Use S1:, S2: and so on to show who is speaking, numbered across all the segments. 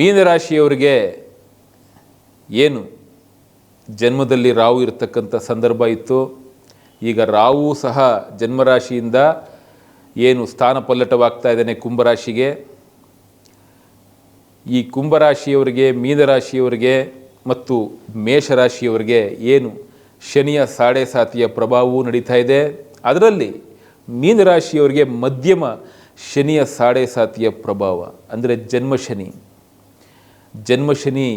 S1: ಮೀನರಾಶಿಯವರಿಗೆ ಏನು? ಜನ್ಮದಲ್ಲಿ ರಾವು ಇರತಕ್ಕಂಥ ಸಂದರ್ಭ ಇತ್ತು. ಈಗ ರಾವು ಸಹ ಜನ್ಮರಾಶಿಯಿಂದ ಏನು ಸ್ಥಾನ ಪಲ್ಲಟವಾಗ್ತಾ ಇದ್ದಾನೆ ಕುಂಭರಾಶಿಗೆ. ಈ ಕುಂಭರಾಶಿಯವರಿಗೆ, ಮೀನರಾಶಿಯವರಿಗೆ ಮತ್ತು ಮೇಷರಾಶಿಯವರಿಗೆ ಏನು? ಶನಿಯ ಸಾಡೆ ಸಾತಿಯ ಪ್ರಭಾವವೂ ನಡೀತಾ ಇದೆ. ಅದರಲ್ಲಿ ಮೀನರಾಶಿಯವರಿಗೆ ಮಧ್ಯಮ ಶನಿಯ ಸಾಡೆ ಸಾತಿಯ ಪ್ರಭಾವ, ಅಂದರೆ ಜನ್ಮ ಶನಿ ಜನ್ಮ ಶನಿ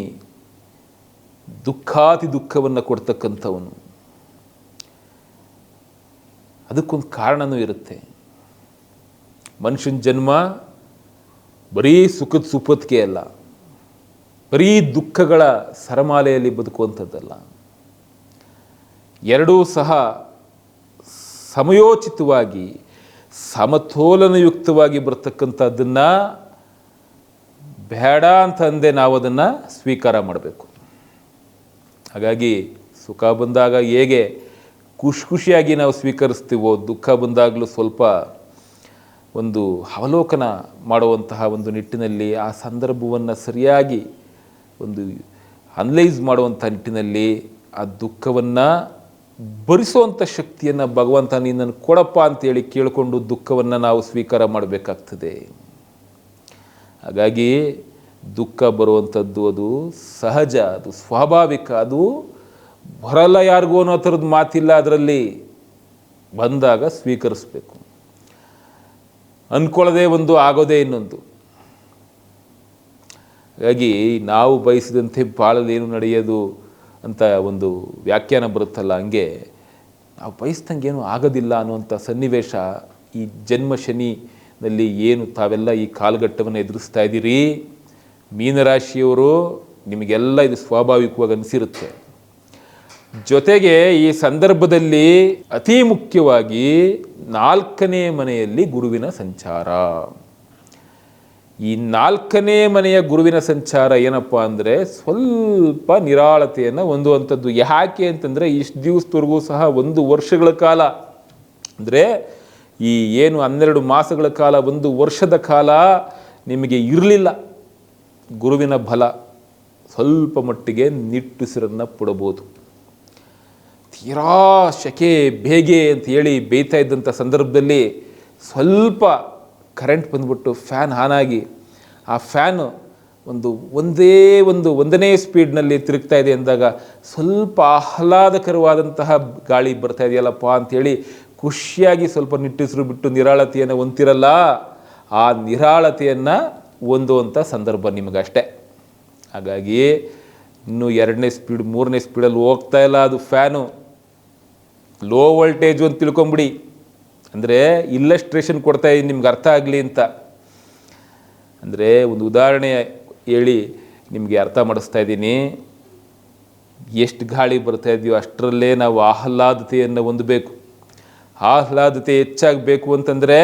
S1: ದುಃಖಾತಿ ದುಃಖವನ್ನು ಕೊಡ್ತಕ್ಕಂಥವನು. ಅದಕ್ಕೊಂದು ಕಾರಣನೂ ಇರುತ್ತೆ. ಮನುಷ್ಯನ ಜನ್ಮ ಬರೀ ಸುಖದ ಸುಪತ್ಕೆ ಅಲ್ಲ, ಬರೀ ದುಃಖಗಳ ಸರಮಾಲೆಯಲ್ಲಿ ಬದುಕುವಂಥದ್ದಲ್ಲ. ಎರಡೂ ಸಹ ಸಮಯೋಚಿತವಾಗಿ, ಸಮತೋಲನಯುಕ್ತವಾಗಿ ಬರ್ತಕ್ಕಂಥದ್ದನ್ನು ಬೇಡ ಅಂತಂದೆ ನಾವು ಅದನ್ನು ಸ್ವೀಕಾರ ಮಾಡಬೇಕು. ಹಾಗಾಗಿ ಸುಖ ಬಂದಾಗ ಹೇಗೆ ಖುಷಿ ಖುಷಿಯಾಗಿ ನಾವು ಸ್ವೀಕರಿಸ್ತೀವೋ, ದುಃಖ ಬಂದಾಗಲೂ ಸ್ವಲ್ಪ ಒಂದು ಅವಲೋಕನ ಮಾಡುವಂತಹ ಒಂದು ನಿಟ್ಟಿನಲ್ಲಿ, ಆ ಸಂದರ್ಭವನ್ನು ಸರಿಯಾಗಿ ಒಂದು ಅನಲೈಸ್ ಮಾಡುವಂಥ ನಿಟ್ಟಿನಲ್ಲಿ ಆ ದುಃಖವನ್ನು ಭರಿಸುವಂಥ ಶಕ್ತಿಯನ್ನು ಭಗವಂತ ನೀನನ್ನು ಕೊಡಪ್ಪ ಅಂತೇಳಿ ಕೇಳಿಕೊಂಡು ದುಃಖವನ್ನು ನಾವು ಸ್ವೀಕಾರ ಮಾಡಬೇಕಾಗ್ತದೆ. ಹಾಗಾಗಿ ದುಃಖ ಬರುವಂಥದ್ದು ಅದು ಸಹಜ, ಅದು ಸ್ವಾಭಾವಿಕ, ಅದು ಬರಲ್ಲ ಯಾರಿಗೂ ಅನ್ನೋ ಥರದ್ದು ಮಾತಿಲ್ಲ ಅದರಲ್ಲಿ. ಬಂದಾಗ ಸ್ವೀಕರಿಸ್ಬೇಕು. ಅಂದ್ಕೊಳ್ಳೋದೇ ಒಂದು ಆಗೋದೇ ಇನ್ನೊಂದು. ಹಾಗಾಗಿ ನಾವು ಬಯಸಿದಂತೆ ಬಾಳಲೇನು ನಡೆಯೋದು ಅಂತ ಒಂದು ವ್ಯಾಖ್ಯಾನ ಬರುತ್ತಲ್ಲ ಹಂಗೆ, ನಾವು ಬಯಸ್ದಂಗೆ ಏನೂ ಆಗೋದಿಲ್ಲ ಅನ್ನುವಂಥ ಸನ್ನಿವೇಶ ಈ ಜನ್ಮ ಶನಿನಲ್ಲಿ ಏನು ತಾವೆಲ್ಲ ಈ ಕಾಲಘಟ್ಟವನ್ನು ಎದುರಿಸ್ತಾ ಇದ್ದೀರಿ? ಮೀನರಾಶಿಯವರು ನಿಮಗೆಲ್ಲ ಇದು ಸ್ವಾಭಾವಿಕವಾಗಿ ಅನಿಸಿರುತ್ತೆ. ಜೊತೆಗೆ ಈ ಸಂದರ್ಭದಲ್ಲಿ ಅತಿ ಮುಖ್ಯವಾಗಿ ನಾಲ್ಕನೇ ಮನೆಯಲ್ಲಿ ಗುರುವಿನ ಸಂಚಾರ. ಈ ನಾಲ್ಕನೇ ಮನೆಯ ಗುರುವಿನ ಸಂಚಾರ ಏನಪ್ಪ ಅಂದರೆ ಸ್ವಲ್ಪ ನಿರಾಳತೆಯನ್ನು ಹೊಂದುವಂಥದ್ದು. ಯಾಕೆ ಅಂತಂದರೆ ಇಷ್ಟು ದಿವಸದವರೆಗೂ ಸಹ ಒಂದು ವರ್ಷಗಳ ಕಾಲ. ಅಂದರೆ ಈ ಏನು ಹನ್ನೆರಡು ಮಾಸಗಳ ಕಾಲ, ಒಂದು ವರ್ಷದ ಕಾಲ ನಿಮಗೆ ಇರಲಿಲ್ಲ. ಗುರುವಿನ ಬಲ ಸ್ವಲ್ಪ ಮಟ್ಟಿಗೆ ನಿಟ್ಟುಸಿರನ್ನು ಪಡಬಹುದು. ತೀರಾ ಶಕೆ ಬೇಗೆ ಅಂತ ಹೇಳಿ ಬೇಯ್ತಾ ಇದ್ದಂಥ ಸಂದರ್ಭದಲ್ಲಿ ಸ್ವಲ್ಪ ಕರೆಂಟ್ ಬಂದ್ಬಿಟ್ಟು ಫ್ಯಾನ್ ಆನ್ ಆ ಫ್ಯಾನು ಒಂದು ಒಂದೇ ಒಂದು ಒಂದನೇ ಸ್ಪೀಡ್ನಲ್ಲಿ ತಿರುಗ್ತಾ ಇದೆ ಅಂದಾಗ ಸ್ವಲ್ಪ ಆಹ್ಲಾದಕರವಾದಂತಹ ಗಾಳಿ ಬರ್ತಾ ಇದೆಯಲ್ಲಪ್ಪ ಅಂಥೇಳಿ ಖುಷಿಯಾಗಿ ಸ್ವಲ್ಪ ನಿಟ್ಟುಸಿರು ಬಿಟ್ಟು ನಿರಾಳತೆಯನ್ನು ಹೊಂತಿರಲ್ಲ ಆ ನಿರಾಳತೆಯನ್ನು ಹೊಂದುವಂಥ ಸಂದರ್ಭ ನಿಮಗಷ್ಟೇ. ಹಾಗಾಗಿ ಇನ್ನು ಎರಡನೇ ಸ್ಪೀಡ್ ಮೂರನೇ ಸ್ಪೀಡಲ್ಲಿ ಹೋಗ್ತಾ ಇಲ್ಲ ಅದು ಫ್ಯಾನು ಲೋ ವೋಲ್ಟೇಜು ಅಂತ ತಿಳ್ಕೊಂಬಿಡಿ. ಅಂದರೆ ಇಲ್ಲಸ್ಟ್ರೇಷನ್ ಕೊಡ್ತಾ ಇದ್ದೀನಿ ನಿಮ್ಗೆ ಅರ್ಥ ಆಗಲಿ ಅಂತ. ಅಂದರೆ ಒಂದು ಉದಾಹರಣೆ ಹೇಳಿ ನಿಮಗೆ ಅರ್ಥ ಮಾಡಿಸ್ತಾ ಇದ್ದೀನಿ ಎಷ್ಟು ಗಾಳಿ ಬರ್ತಾ ಇದೆಯೋ ಅಷ್ಟರಲ್ಲೇ ನಾವು ಆಹ್ಲಾದತೆಯನ್ನು ಹೊಂದಬೇಕು. ಆಹ್ಲಾದತೆ ಹೆಚ್ಚಾಗಬೇಕು ಅಂತಂದರೆ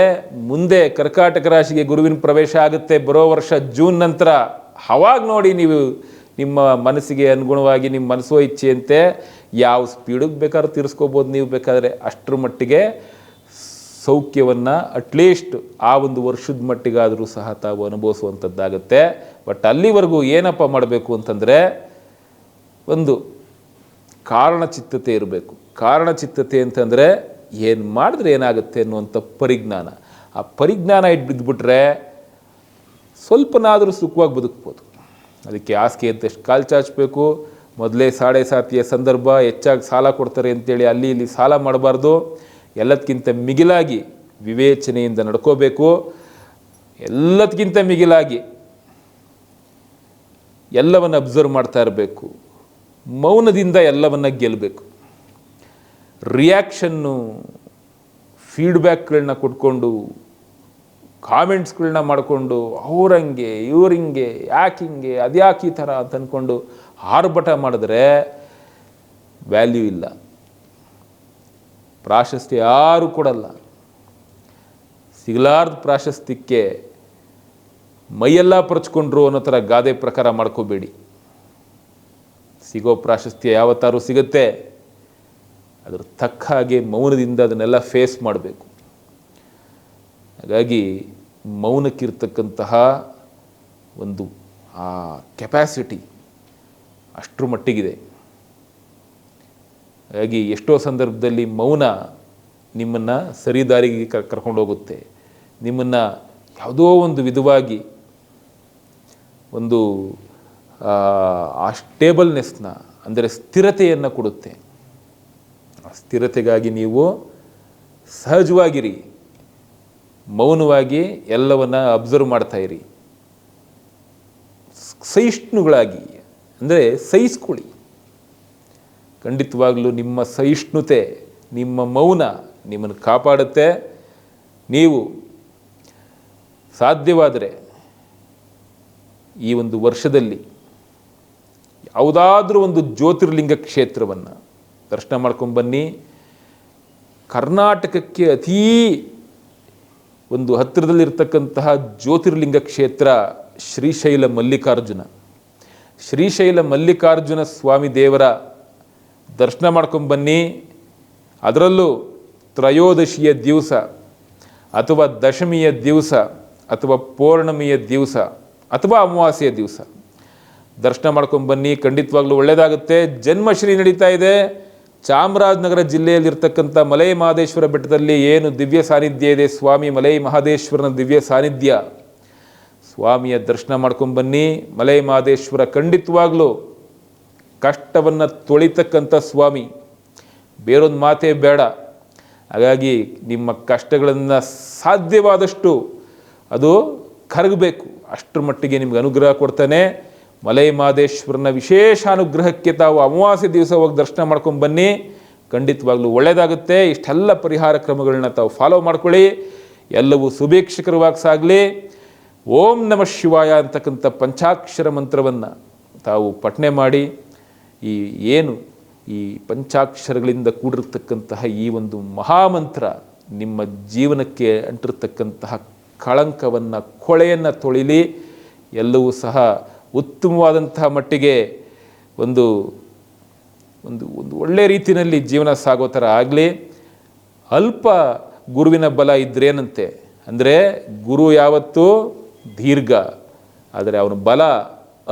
S1: ಮುಂದೆ ಕರ್ಕಾಟಕ ರಾಶಿಗೆ ಗುರುವಿನ ಪ್ರವೇಶ ಆಗುತ್ತೆ ಬರೋ ವರ್ಷ ಜೂನ್ ನಂತರ. ಅವಾಗ ನೋಡಿ ನೀವು ನಿಮ್ಮ ಮನಸ್ಸಿಗೆ ಅನುಗುಣವಾಗಿ ನಿಮ್ಮ ಮನಸ್ಸೋ ಇಚ್ಛೆಯಂತೆ ಯಾವ ಸ್ಪೀಡಿಗೆ ಬೇಕಾದ್ರೂ ತೀರಿಸ್ಕೋಬೋದು ನೀವು ಬೇಕಾದರೆ ಅಷ್ಟರ ಮಟ್ಟಿಗೆ ಸೌಖ್ಯವನ್ನು ಅಟ್ಲೀಸ್ಟ್ ಆ ಒಂದು ವರ್ಷದ ಮಟ್ಟಿಗಾದರೂ ಸಹ ತಾವು ಅನುಭವಿಸುವಂಥದ್ದಾಗತ್ತೆ ಬಟ್ ಅಲ್ಲಿವರೆಗೂ ಏನಪ್ಪ ಮಾಡಬೇಕು ಅಂತಂದರೆ ಒಂದು ಕಾರಣಚಿತ್ತತೆ ಇರಬೇಕು. ಕಾರಣಚಿತ್ತತೆ ಅಂತಂದರೆ ಏನು ಮಾಡಿದ್ರೆ ಏನಾಗುತ್ತೆ ಅನ್ನುವಂಥ ಪರಿಜ್ಞಾನ. ಆ ಪರಿಜ್ಞಾನ ಇಟ್ಟು ಬಿದ್ದುಬಿಟ್ರೆ ಸ್ವಲ್ಪನಾದರೂ ಸುಖವಾಗಿ ಬದುಕ್ಬೋದು. ಅದಕ್ಕೆ ಹಾಸಿಗೆ ಎಷ್ಟು ಕಾಲು ಚಾಚಬೇಕು, ಮೊದಲೇ ಸಾಡೆ ಸಾತಿಯ ಸಂದರ್ಭ, ಹೆಚ್ಚಾಗಿ ಸಾಲ ಕೊಡ್ತಾರೆ ಅಂತೇಳಿ ಅಲ್ಲಿ ಇಲ್ಲಿ ಸಾಲ ಮಾಡಬಾರ್ದು. ಎಲ್ಲದಕ್ಕಿಂತ ಮಿಗಿಲಾಗಿ ವಿವೇಚನೆಯಿಂದ ನಡ್ಕೋಬೇಕು. ಎಲ್ಲದಕ್ಕಿಂತ ಮಿಗಿಲಾಗಿ ಎಲ್ಲವನ್ನು ಅಬ್ಸರ್ವ್ ಮಾಡ್ತಾ ಇರಬೇಕು. ಮೌನದಿಂದ ಎಲ್ಲವನ್ನು ಗೆಲ್ಲಬೇಕು ರಿಯಾಕ್ಷನ್ನು ಫೀಡ್ಬ್ಯಾಕ್ಗಳನ್ನ ಕೊಟ್ಕೊಂಡು ಕಾಮೆಂಟ್ಸ್ಗಳನ್ನ ಮಾಡಿಕೊಂಡು, ಅವ್ರಂಗೆ ಹಿಂಗೆ ಯಾಕಿಂಗೆ, ಅದ್ಯಾಕೆ ಈ ಥರ ಅಂತ ಅಂದ್ಕೊಂಡು ಆರ್ಭಟ ಮಾಡಿದ್ರೆ ವ್ಯಾಲ್ಯೂ ಇಲ್ಲ. ಪ್ರಾಶಸ್ತ್ಯ ಯಾರು ಕೊಡಲ್ಲ. ಸಿಗಲಾರ್ದ ಪ್ರಾಶಸ್ತ್ಯಕ್ಕೆ ಮೈಯೆಲ್ಲ ಪರಚ್ಕೊಂಡ್ರು ಅನ್ನೋ ಥರ ಗಾದೆ ಪ್ರಕಾರ ಮಾಡ್ಕೋಬೇಡಿ. ಸಿಗೋ ಪ್ರಾಶಸ್ತ್ಯ ಯಾವತ್ತಾರು ಸಿಗುತ್ತೆ. ಅದ್ರ ತಕ್ಕ ಹಾಗೆ ಮೌನದಿಂದ ಅದನ್ನೆಲ್ಲ ಫೇಸ್ ಮಾಡಬೇಕು. ಹಾಗಾಗಿ ಮೌನಕ್ಕಿರ್ತಕ್ಕಂತಹ ಒಂದು ಆ ಕೆಪ್ಯಾಸಿಟಿ ಅಷ್ಟರ ಮಟ್ಟಿಗಿದೆ. ಹಾಗಾಗಿ ಎಷ್ಟೋ ಸಂದರ್ಭದಲ್ಲಿ ಮೌನ ನಿಮ್ಮನ್ನು ಸರಿದಾರಿಗೆ ಕ ಕರ್ಕೊಂಡು ಹೋಗುತ್ತೆ. ನಿಮ್ಮನ್ನು ಯಾವುದೋ ಒಂದು ವಿಧವಾಗಿ ಒಂದು ಆ, ಸ್ಟೇಬಲ್ನೆಸ್ನ ಅಂದರೆ ಸ್ಥಿರತೆಯನ್ನು ಕೊಡುತ್ತೆ. ಸ್ಥಿರತೆಗಾಗಿ ನೀವು ಸಹಜವಾಗಿರಿ. ಮೌನವಾಗಿ ಎಲ್ಲವನ್ನ ಅಬ್ಸರ್ವ್ ಮಾಡ್ತಾ ಇರಿ. ಸಹಿಷ್ಣುಗಳಾಗಿ, ಅಂದರೆ ಸಹಿಸ್ಕೊಳ್ಳಿ. ಖಂಡಿತವಾಗಲೂ ನಿಮ್ಮ ಸಹಿಷ್ಣುತೆ, ನಿಮ್ಮ ಮೌನ ನಿಮ್ಮನ್ನು ಕಾಪಾಡುತ್ತೆ. ನೀವು ಸಾಧ್ಯವಾದರೆ ಈ ಒಂದು ವರ್ಷದಲ್ಲಿ ಯಾವುದಾದ್ರೂ ಒಂದು ಜ್ಯೋತಿರ್ಲಿಂಗ ಕ್ಷೇತ್ರವನ್ನು ದರ್ಶನ ಮಾಡ್ಕೊಂಡು ಬನ್ನಿ. ಕರ್ನಾಟಕಕ್ಕೆ ಅತೀ ಒಂದು ಹತ್ತಿರದಲ್ಲಿರ್ತಕ್ಕಂತಹ ಜ್ಯೋತಿರ್ಲಿಂಗ ಕ್ಷೇತ್ರ ಶ್ರೀಶೈಲ ಮಲ್ಲಿಕಾರ್ಜುನ. ಶ್ರೀಶೈಲ ಮಲ್ಲಿಕಾರ್ಜುನ ಸ್ವಾಮಿ ದೇವರ ದರ್ಶನ ಮಾಡ್ಕೊಂಡು ಬನ್ನಿ. ಅದರಲ್ಲೂ ತ್ರಯೋದಶಿಯ ದಿವಸ ಅಥವಾ ದಶಮಿಯ ದಿವಸ ಅಥವಾ ಪೌರ್ಣಮಿಯ ದಿವಸ ಅಥವಾ ಅಮಾವಾಸ್ಯೆಯ ದಿವಸ. ದರ್ಶನ ಮಾಡ್ಕೊಂಡು ಬನ್ನಿ. ಖಂಡಿತವಾಗ್ಲೂ ಒಳ್ಳೆಯದಾಗುತ್ತೆ ಜನ್ಮಶ್ರೀ ನಡೀತಾ ಇದೆ. ಚಾಮರಾಜನಗರ ಜಿಲ್ಲೆಯಲ್ಲಿರ್ತಕ್ಕಂಥ ಮಲೈ ಮಹದೇಶ್ವರ ಬೆಟ್ಟದಲ್ಲಿ ಏನು ದಿವ್ಯ ಸಾನ್ನಿಧ್ಯ ಇದೆ? ಸ್ವಾಮಿ ಮಲೈ ಮಹದೇಶ್ವರನ ದಿವ್ಯ ಸಾನ್ನಿಧ್ಯ. ಸ್ವಾಮಿಯ ದರ್ಶನ ಮಾಡ್ಕೊಂಡು ಬನ್ನಿ. ಮಲೈ ಮಹದೇಶ್ವರ ಖಂಡಿತವಾಗ್ಲೂ ಕಷ್ಟವನ್ನು ತೊಳಿತಕ್ಕಂಥ ಸ್ವಾಮಿ. ಬೇರೊಂದು ಮಾತೇ ಬೇಡ. ಹಾಗಾಗಿ ನಿಮ್ಮ ಕಷ್ಟಗಳನ್ನು ಸಾಧ್ಯವಾದಷ್ಟು ಅದು ಕರಗಬೇಕು. ಅಷ್ಟರ ಮಟ್ಟಿಗೆ ನಿಮ್ಗೆ ಅನುಗ್ರಹ ಕೊಡ್ತಾನೆ. ಮಲೈ ಮಹದೇಶ್ವರನ ವಿಶೇಷ ಅನುಗ್ರಹಕ್ಕೆ ತಾವು ಅಮಾವಾಸ್ಯೆ ದಿವಸ ಹೋಗಿ ದರ್ಶನ ಮಾಡ್ಕೊಂಡು ಬನ್ನಿ. ಖಂಡಿತವಾಗ್ಲೂ ಒಳ್ಳೆಯದಾಗುತ್ತೆ ಇಷ್ಟೆಲ್ಲ ಪರಿಹಾರ ಕ್ರಮಗಳನ್ನ ತಾವು ಫಾಲೋ ಮಾಡ್ಕೊಳ್ಳಿ. ಎಲ್ಲವೂ ಸುಭೀಕ್ಷಕರವಾಗಿ ಸಾಗಲಿ ಓಂ ನಮ ಶಿವಾಯ ಅಂತಕ್ಕಂಥ ಪಂಚಾಕ್ಷರ ಮಂತ್ರವನ್ನು ತಾವು ಪಠನೆ ಮಾಡಿ, ಈ ಏನು ಈ ಪಂಚಾಕ್ಷರಗಳಿಂದ ಕೂಡಿರ್ತಕ್ಕಂತಹ ಈ ಒಂದು ಮಹಾಮಂತ್ರ ನಿಮ್ಮ ಜೀವನಕ್ಕೆ ಅಂಟಿರ್ತಕ್ಕಂತಹ ಕಳಂಕವನ್ನು, ಕೊಳೆಯನ್ನು ತೊಳಿಲಿ. ಎಲ್ಲವೂ ಸಹ ಉತ್ತಮವಾದಂತಹ ಮಟ್ಟಿಗೆ ಒಂದು ಒಂದು ಒಂದು ಒಳ್ಳೆಯ ರೀತಿಯಲ್ಲಿ ಜೀವನ ಸಾಗೋ ಥರ ಆಗಲಿ. ಅಲ್ಪ ಗುರುವಿನ ಬಲ ಇದ್ರೇನಂತೆ ಅಂದರೆ ಗುರು ಯಾವತ್ತೂ ದೀರ್ಘ, ಆದರೆ ಅವನ ಬಲ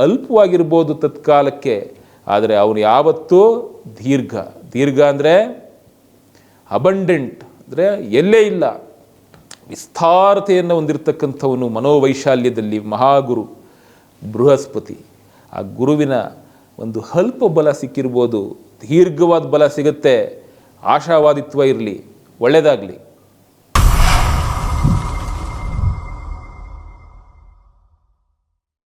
S1: ಅಲ್ಪವಾಗಿರ್ಬೋದು ತತ್ಕಾಲಕ್ಕೆ, ಆದರೆ ಅವನು ಯಾವತ್ತೂ ದೀರ್ಘ. ದೀರ್ಘ ಅಂದರೆ ಅಬಂಡೆಂಟ್ ಅಂದರೆ ಎಲ್ಲೇ ಇಲ್ಲ. ವಿಸ್ತಾರತೆಯನ್ನು ಹೊಂದಿರತಕ್ಕಂಥವನು ಮನೋವೈಶಾಲ್ಯದಲ್ಲಿ ಮಹಾಗುರು. ಬೃಹಸ್ಪತಿ. ಆ ಗುರುವಿನ ಒಂದು ಅಲ್ಪ ಬಲ ಸಿಕ್ಕಿರ್ಬೋದು ದೀರ್ಘವಾದ ಬಲ ಸಿಗುತ್ತೆ ಆಶಾವಾದಿತ್ವ ಇರಲಿ ಒಳ್ಳೆಯದಾಗಲಿ